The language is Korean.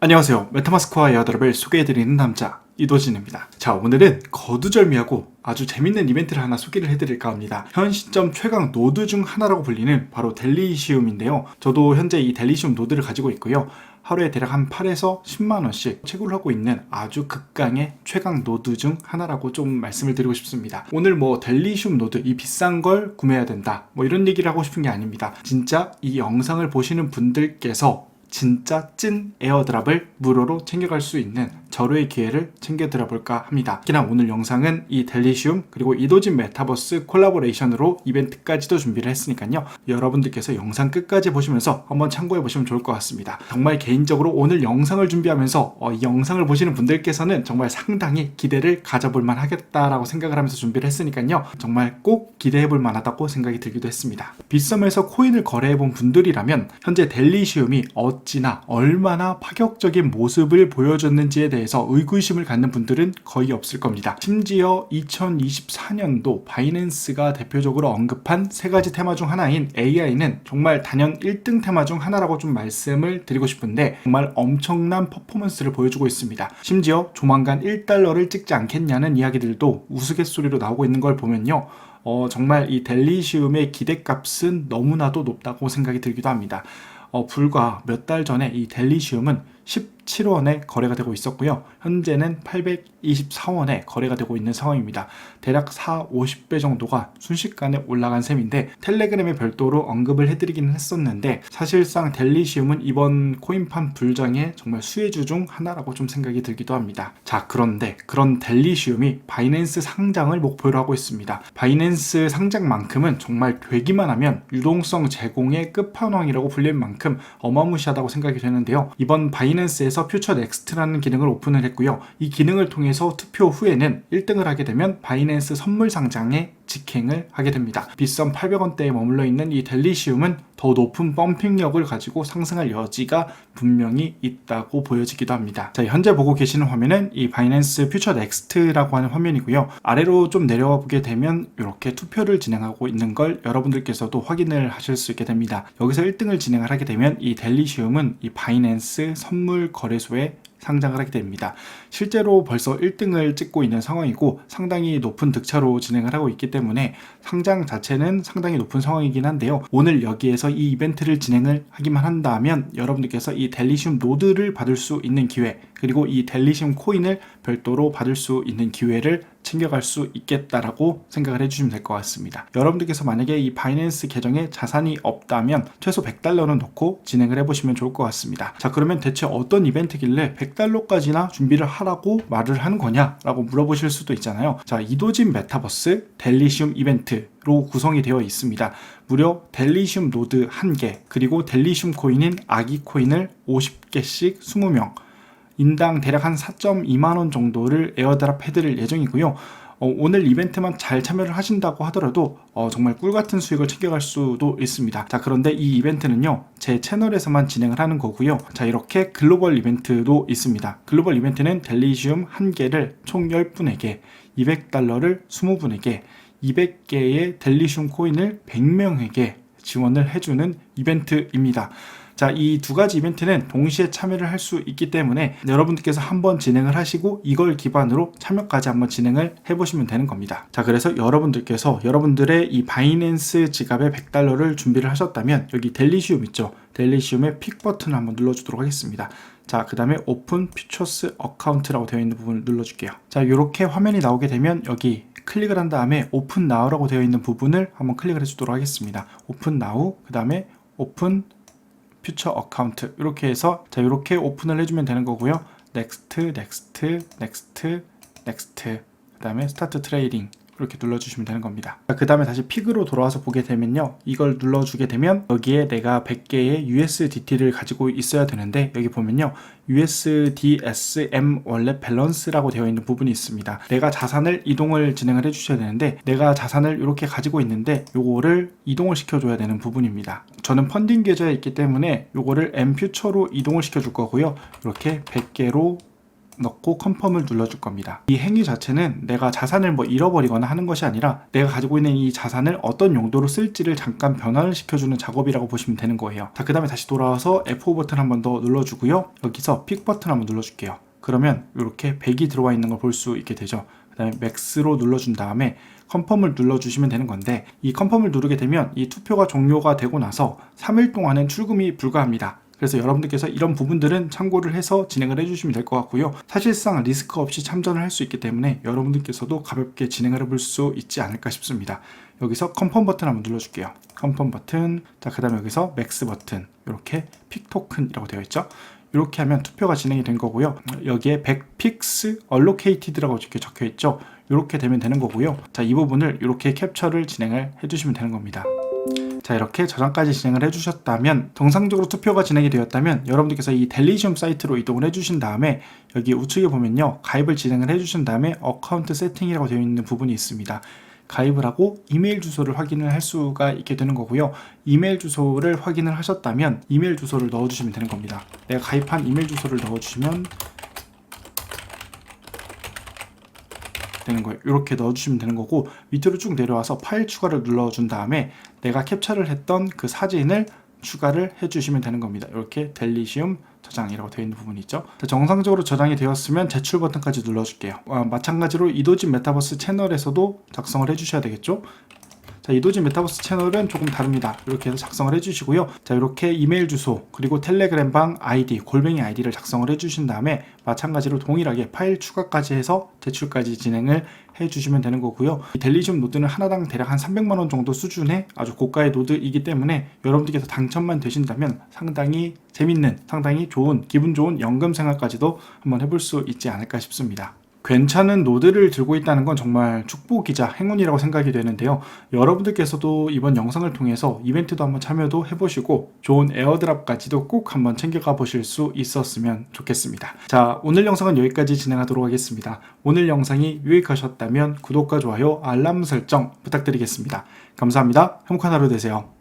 안녕하세요. 메타마스크와 에어드랍을 소개해드리는 남자 이도진입니다. 자 오늘은 거두절미하고 아주 재밌는 이벤트를 하나 소개를 해드릴까 합니다. 현 시점 최강 노드 중 하나라고 불리는 바로 델리시움인데요. 저도 현재 이 델리시움 노드를 가지고 있고요. 하루에 대략 한 8에서 10만 원씩 채굴을 하고 있는 아주 극강의 최강 노드 중 하나라고 좀 말씀을 드리고 싶습니다. 오늘 뭐 델리시움 노드 이 비싼 걸 구매해야 된다 뭐 이런 얘기를 하고 싶은 게 아닙니다. 진짜 이 영상을 보시는 분들께서 진짜 찐 에어드랍을 무료로 챙겨갈 수 있는 절호의 기회를 챙겨드려 볼까 합니다. 특히나 오늘 영상은 이 델리시움 그리고 이도진 메타버스 콜라보레이션으로 이벤트까지도 준비를 했으니까요. 여러분들께서 영상 끝까지 보시면서 한번 참고해 보시면 좋을 것 같습니다. 정말 개인적으로 오늘 영상을 준비하면서 어, 이 영상을 보시는 분들께서는 정말 상당히 기대를 가져볼 만하겠다라고 생각을 하면서 준비를 했으니까요. 정말 꼭 기대해 볼 만하다고 생각이 들기도 했습니다. 빗썸에서 코인을 거래해 본 분들이라면 현재 델리시움이 어찌나 얼마나 파격적인 모습을 보여줬는지에 대해 서 의구심을 갖는 분들은 거의 없을 겁니다. 심지어 2024년도 바이낸스가 대표적으로 언급한 세 가지 테마 중 하나인 AI는 정말 단연 1등 테마 중 하나라고 좀 말씀을 드리고 싶은데 정말 엄청난 퍼포먼스를 보여주고 있습니다. 심지어 조만간 1달러를 찍지 않겠냐는 이야기들도 우스갯소리로 나오고 있는 걸 보면요. 어, 정말 이 델리시움의 기대값은 너무나도 높다고 생각이 들기도 합니다. 어, 불과 몇 달 전에 이 델리시움은 17원에 거래가 되고 있었고요. 현재는 824원에 거래가 되고 있는 상황입니다. 대략 4, 50배 정도가 순식간에 올라간 셈인데 텔레그램에 별도로 언급을 해드리기는 했었는데 사실상 델리시움은 이번 코인판 불장의 정말 수혜주 중 하나라고 좀 생각이 들기도 합니다. 자 그런데 그런 델리시움이 바이낸스 상장을 목표로 하고 있습니다. 바이낸스 상장만큼은 정말 되기만 하면 유동성 제공의 끝판왕이라고 불릴 만큼 어마무시하다고 생각이 되는데요. 이번 바이낸스 에서 퓨처 넥스트라는 기능을 오픈을 했고요. 이 기능을 통해서 투표 후에는 1등을 하게 되면 바이낸스 선물 상장에 직행을 하게 됩니다. 빗썸 800원대에 머물러 있는 이 델리시움은 더 높은 펌핑력을 가지고 상승할 여지가 분명히 있다고 보여지기도 합니다. 자, 현재 보고 계시는 화면은 이 바이낸스 퓨처 넥스트라고 하는 화면이고요. 아래로 좀 내려와 보게 되면 이렇게 투표를 진행하고 있는 걸 여러분들께서도 확인을 하실 수 있게 됩니다. 여기서 1등을 진행을 하게 되면 이 델리시움은 이 바이낸스 선물 거래소에 상장을 하게 됩니다. 실제로 벌써 1등을 찍고 있는 상황이고 상당히 높은 득차로 진행을 하고 있기 때문에 상장 자체는 상당히 높은 상황이긴 한데요. 오늘 여기에서 이 이벤트를 진행을 하기만 한다면 여러분들께서 이 델리시움 노드를 받을 수 있는 기회 그리고 이 델리시움 코인을 별도로 받을 수 있는 기회를 챙겨갈 수 있겠다라고 생각을 해주시면 될 것 같습니다. 여러분들께서 만약에 이 바이낸스 계정에 자산이 없다면 최소 100달러는 넣고 진행을 해보시면 좋을 것 같습니다. 자 그러면 대체 어떤 이벤트길래 100달러까지나 준비를 하라고 말을 하는 거냐라고 물어보실 수도 있잖아요. 자 이도진 메타버스 델리시움 이벤트 로 구성이 되어 있습니다. 무려 델리시움 노드 1개 그리고 델리시움 코인인 아기 코인을 50개씩 20명 인당 대략 한 4.2만 원 정도를 에어드랍 해드릴 예정이고요. 어, 오늘 이벤트만 잘 참여를 하신다고 하더라도 어, 정말 꿀 같은 수익을 챙겨갈 수도 있습니다. 자 그런데 이 이벤트는요 제 채널에서만 진행을 하는 거고요. 자 이렇게 글로벌 이벤트도 있습니다. 글로벌 이벤트는 델리시움 한 개를 총 10분에게 200달러를 20분에게 200개의 델리시움 코인을 100명에게 지원을 해주는 이벤트입니다. 자, 이 두 가지 이벤트는 동시에 참여를 할 수 있기 때문에 여러분들께서 한번 진행을 하시고 이걸 기반으로 참여까지 한번 진행을 해보시면 되는 겁니다. 자, 그래서 여러분들께서 여러분들의 이 바이낸스 지갑에 100달러를 준비를 하셨다면 여기 델리시움 있죠? 델리시움의 픽 버튼을 한번 눌러주도록 하겠습니다. 자, 그 다음에 오픈 퓨처스 어카운트라고 되어 있는 부분을 눌러줄게요. 자, 이렇게 화면이 나오게 되면 여기 클릭을 한 다음에 오픈 나우라고 되어 있는 부분을 한번 클릭을 해주도록 하겠습니다. 오픈 나우, 그 다음에 오픈 퓨처 어카운트 이렇게 해서 자 이렇게 오픈을 해주면 되는 거고요. 넥스트, 넥스트, 넥스트, 넥스트 그 다음에 스타트 트레이딩 이렇게 눌러주시면 되는 겁니다. 그 다음에 다시 픽으로 돌아와서 보게 되면요. 이걸 눌러주게 되면 여기에 내가 100개의 USDT를 가지고 있어야 되는데 여기 보면요. USDSM 원래 밸런스라고 되어 있는 부분이 있습니다. 내가 자산을 이동을 진행을 해주셔야 되는데 내가 자산을 이렇게 가지고 있는데 요거를 이동을 시켜줘야 되는 부분입니다. 저는 펀딩 계좌에 있기 때문에 요거를 M 퓨처로 이동을 시켜줄 거고요. 이렇게 100개로 넣고 컨펌을 눌러줄 겁니다. 이 행위 자체는 내가 자산을 뭐 잃어버리거나 하는 것이 아니라 내가 가지고 있는 이 자산을 어떤 용도로 쓸지를 잠깐 변화를 시켜주는 작업이라고 보시면 되는 거예요. 자, 그 다음에 다시 돌아와서 F5 버튼 한 번 더 눌러주고요. 여기서 픽 버튼 한번 눌러줄게요. 그러면 이렇게 100이 들어와 있는 걸 볼 수 있게 되죠. 그 다음에 맥스로 눌러준 다음에 컨펌을 눌러주시면 되는 건데 이 컨펌을 누르게 되면 이 투표가 종료가 되고 나서 3일 동안은 출금이 불가합니다. 그래서 여러분들께서 이런 부분들은 참고를 해서 진행을 해주시면 될 것 같고요. 사실상 리스크 없이 참전을 할 수 있기 때문에 여러분들께서도 가볍게 진행을 해볼 수 있지 않을까 싶습니다. 여기서 컨펌 버튼 한번 눌러줄게요. 컨펌 버튼, 자, 그 다음에 여기서 맥스 버튼, 이렇게 픽 토큰이라고 되어 있죠. 이렇게 하면 투표가 진행이 된 거고요. 여기에 100픽스 allocated라고 이렇게 적혀 있죠. 이렇게 되면 되는 거고요. 자, 이 부분을 이렇게 캡처를 진행을 해주시면 되는 겁니다. 자 이렇게 저장까지 진행을 해주셨다면 정상적으로 투표가 진행이 되었다면 여러분들께서 이 델리시움 사이트로 이동을 해주신 다음에 여기 우측에 보면요 가입을 진행을 해주신 다음에 어카운트 세팅이라고 되어 있는 부분이 있습니다. 가입을 하고 이메일 주소를 확인을 할 수가 있게 되는 거고요. 이메일 주소를 확인을 하셨다면 이메일 주소를 넣어주시면 되는 겁니다. 내가 가입한 이메일 주소를 넣어주시면 되는 거예요. 이렇게 넣어주시면 되는 거고 밑으로 쭉 내려와서 파일 추가를 눌러준 다음에 내가 캡처를 했던 그 사진을 추가를 해주시면 되는 겁니다. 이렇게 델리시움 저장이라고 되어 있는 부분이 있죠. 자, 정상적으로 저장이 되었으면 제출 버튼까지 눌러줄게요. 아, 마찬가지로 이도진 메타버스 채널에서도 작성을 해주셔야 되겠죠. 자, 이도진 메타버스 채널은 조금 다릅니다. 이렇게 해서 작성을 해주시고요. 자, 이렇게 이메일 주소 그리고 텔레그램 방 아이디 골뱅이 아이디를 작성을 해주신 다음에 마찬가지로 동일하게 파일 추가까지 해서 제출까지 진행을 해주시면 되는 거고요. 이 델리시움 노드는 하나당 대략 한 300만 원 정도 수준의 아주 고가의 노드이기 때문에 여러분들께서 당첨만 되신다면 상당히 재밌는, 상당히 좋은, 기분 좋은 연금 생활까지도 한번 해볼 수 있지 않을까 싶습니다. 괜찮은 노드를 들고 있다는 건 정말 축복이자 행운이라고 생각이 되는데요. 여러분들께서도 이번 영상을 통해서 이벤트도 한번 참여도 해보시고 좋은 에어드랍까지도 꼭 한번 챙겨가 보실 수 있었으면 좋겠습니다. 자, 오늘 영상은 여기까지 진행하도록 하겠습니다. 오늘 영상이 유익하셨다면 구독과 좋아요, 알람 설정 부탁드리겠습니다. 감사합니다. 행복한 하루 되세요.